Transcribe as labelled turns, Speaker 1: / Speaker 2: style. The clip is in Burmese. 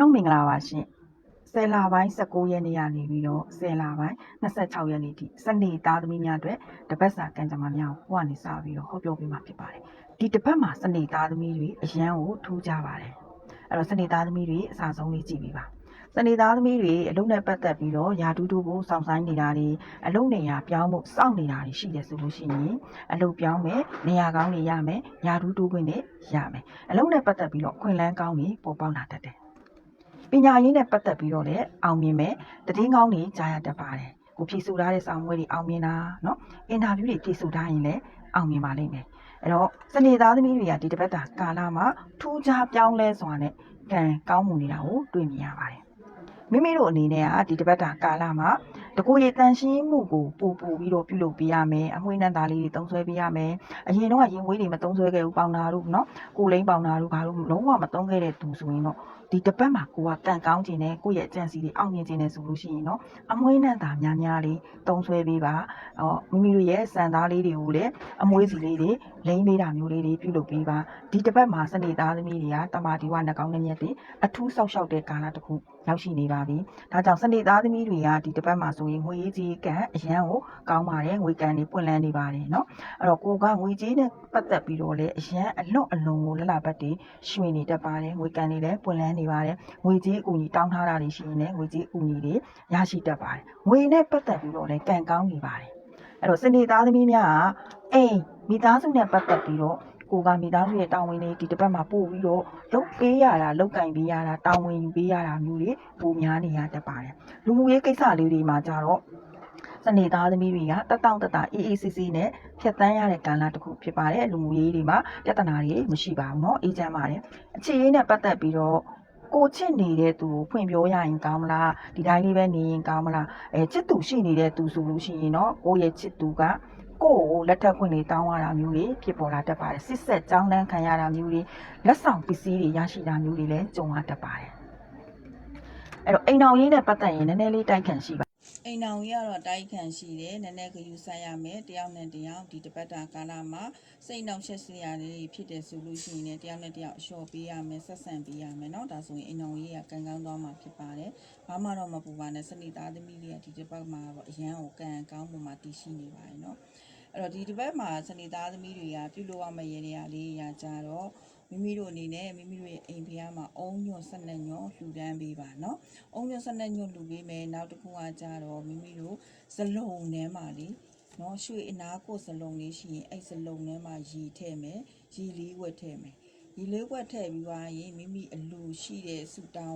Speaker 1: လုံးမင်္ဂလာပါရှင်ဆယ်လပိုင်း19ရက်နေ့ကနေပြီးတော့ဆယ်လပိုင်း26ရက်နေ့ထိစနေသားသမီးများအတွက်တပတ်စာကံကြမ္မာများကိုဟိုကနေစပြီးတော့ဟောပြောပေးမှာဖြစ်ပါတယ်ဒီတပတ်မှာစနေသားသမီးတွေအရန်ကိုထူးကြပါတယ်အဲ့တော့စနေသားသမီးတွေအစားဆုံးလေးကြည့်ပြီးပါစနေသားသမီးတွေအလုပ်နဲ့ပတ်သက်ပြီးတော့ယာတူတူကိုစောင့်ဆိုင်နေတာတွေအလုပ်နေရာပြောင်းဖို့စောင့်နေတာတွေရှိတယ်ဆိုလို့ရှိရင်အလုပ်ပြောင်းမယ်နေရာကောင်းတွေရမယ်ယာတူတူခွင့်တွေရမယ်အလုပ်နဲ့ပတ်သက်ပြီးတော့ခွင့်လန်းကောင်းတွေပေါ်ပေါက်လာတတ်တယ် ပညာရေးနဲ့ပတ်သက်ပြီးတော့လည်းအောင်မြင်မယ်တည်င်းကောင်းတွေကြားရတတ်ပါတယ်ကိုဖြည့်ဆို့ထားတဲ့စာမွေးတွေအောင်မြင်တာเนาะအင်တာဗျူးတွေဖြည့်ဆို့ထားရင်လည်းအောင်မြင်ပါလိမ့်မယ်အဲ့တော့စနေသားသမီးတွေကဒီတစ်ပတ်တာကာလမှာထူးခြားပြောင်းလဲစွာနဲ့ကံကောင်းမှုနေတာကိုတွေ့မြင်ရပါတယ်မိမိတို့အနေနဲ့ကဒီတစ်ပတ်တာကာလမှာ တကိုယ်ရည်တန်ရှင်းမှုကိုပူပူပြီးတော့ပြုလုပ်ပေးရမယ်အမွှေးနှံသားလေးတွေသုံးဆွဲပေးရမယ်အရင်တော့ကရင်မွေးတွေမသုံးဆွဲခဲ့ဘူးပေါင်နာတို့နော်ကိုလိမ့်ပေါင်နာတို့ဘာလို့လုံးဝမသုံးခဲ့တဲ့သူဆိုရင်တော့ဒီတပတ်မှာကိုကကံကောင်းခြင်းနဲ့ကိုယ့်ရဲ့အကျင့်စီတွေအောင်မြင်ခြင်းနဲ့ဆိုလို့ရှိရင်တော့အမွှေးနှံသားများများလေးသုံးဆွဲပေးပါဟောမိမိတို့ရဲ့စံသားလေးတွေကိုလည်းအမွှေးစီလေးတွေလိမ့်ပေးတာမျိုးလေးတွေပြုလုပ်ပေးပါဒီတပတ်မှာစနေသားသမီးတွေကတမာဒီဝနှကောင်းနဲ့မြက်တွေအထူးဆောက်ရှောက်တဲ့ကာလတစ်ခုရောက်ရှိနေပါပြီဒါကြောင့်စနေသားသမီးတွေကဒီတပတ်မှာဆရင်ငွေရေးကြီးကန်အရန်ကိုကောင်းပါတယ်ငွေကန်တွေပွင့်လန်းနေပါတယ်เนาะအဲ့တော့ကိုကငွေကြီးနဲ့ပတ်သက်ပြီးတော့လည်းအရန်အလွတ်အလွန်ကိုလလပတ်တွေရွှေနေတတ်ပါတယ်ငွေကန်တွေလည်းပွင့်လန်းနေပါတယ် ငွေကြေးအကူအညီတောင်းထားတာတွေရှိရင်လည်းငွေကြေးအကူအညီတွေရရှိတတ်ပါတယ်။ငွေနဲ့ပတ်သက်ပြီးတော့လည်းကံကောင်းနေပါတယ်။အဲ့တော့စနေသားသမီးများကအိမ်မိသားစုနဲ့ပတ်သက်ပြီးတော့ ကိုကမိသားစုရဲ့တာဝန်တွေဒီတစ်ပတ်မှာပို့ပြီးတော့လုပ်ပေးရတာလုပ်ကင်ပေးရတာတာဝန်ယူပေးရတာမျိုးတွေပိုများနေရတတ်ပါတယ်။လူမှုရေးကိစ္စလေးတွေမှာကြတော့စနေသားသမီးတွေကတက်တောင့်တက်တာအေးအေးဆေးဆေးနဲ့ဖြတ်တန်းရတဲ့ကာလတစ်ခုဖြစ်ပါတယ်လူမှုရေးတွေမှာပြဿနာတွေမရှိပါဘူးเนาะအေးချမ်းပါတယ်အခြေရေးနဲ့ပတ်သက်ပြီးတော့ ကိုချစ်နေတဲ့သူကိုဖွင့်ပြောရရင်ကောင်းမလားဒီတိုင်းလေးပဲနေရင်ကောင်းမလားအဲချစ်သူရှိနေတဲ့သူဆိုလို့ရှိရင်တော့ကိုယ့်ရဲ့ချစ်သူက ကိုယ့်ကိုလက်ထပ်ခွင့်လေးတောင်းရတာမျိုးတွေဖြစ်ပေါ်လာတတ်ပါတယ်စစ်ဆက်ကြောင်းတန်းခံရတာမျိုးတွေလက်ဆောင်ပစ္စည်းတွေရရှိတာမျိုးတွေလည်းကြုံရတတ်ပါတယ်အဲ့တော့အိမ်တော်ရေးနဲ့ပတ်သက်ရင်နည်းနည်းလေးတိုက်ခန့်ရှိပါ
Speaker 2: အိမ်အောင်ကြီးကတော့တိုက်ခံရှိတယ်နည်းနည်းဂယူဆိုင်ရမယ်တယောက်နဲ့တယောက်ဒီတပတ်တာကာလမှာစိတ်နှောက်ရှက်စရာတွေဖြစ်တယ်ဆိုလို့ရှိရင်လည်းတယောက်နဲ့တယောက်အလျှော့ပေးရမယ်ဆက်ဆံပေးရမယ်เนาะဒါဆိုရင်အိမ်အောင်ကြီးကကံကောင်းသွားမှာဖြစ်ပါတယ်ဘာမှတော့မပူပါနဲ့စနေသားသမီးလေးကဒီတစ်ပတ်မှာတော့အရန်ကိုကံကောင်းမှုမှာတည်ရှိနေပါတယ်เนาะ အဲ့တော့ဒီတစ်ပတ်မှာစနေသားသမီးတွေကပြုလုပ်ရမယ့်ရည်ရလေးရာကြတော့မိမိတို့အနေနဲ့မိမိတို့ရဲ့အိမ်ဖျားမှာအုံညွန့်ဆက်နဲ့ညွန့်လှူဒန်းပေးပါเนาะ အုံညွန့်စနက်ညွန့်လူပေးမယ်နောက်တစ်ခုကကြတော့မိမိတို့ဇလုံထဲမှာလေနော်ရွှေအနာကိုဇလုံလေးရှိရင်အဲ့ဇလုံထဲမှာရီထည့်မယ်ရီလေးဝက်ထည့်မယ်ရီလေးဝက်ထည့်ပြီးသွားရင်မိမိအလူရှိတဲ့ဆူတောင်း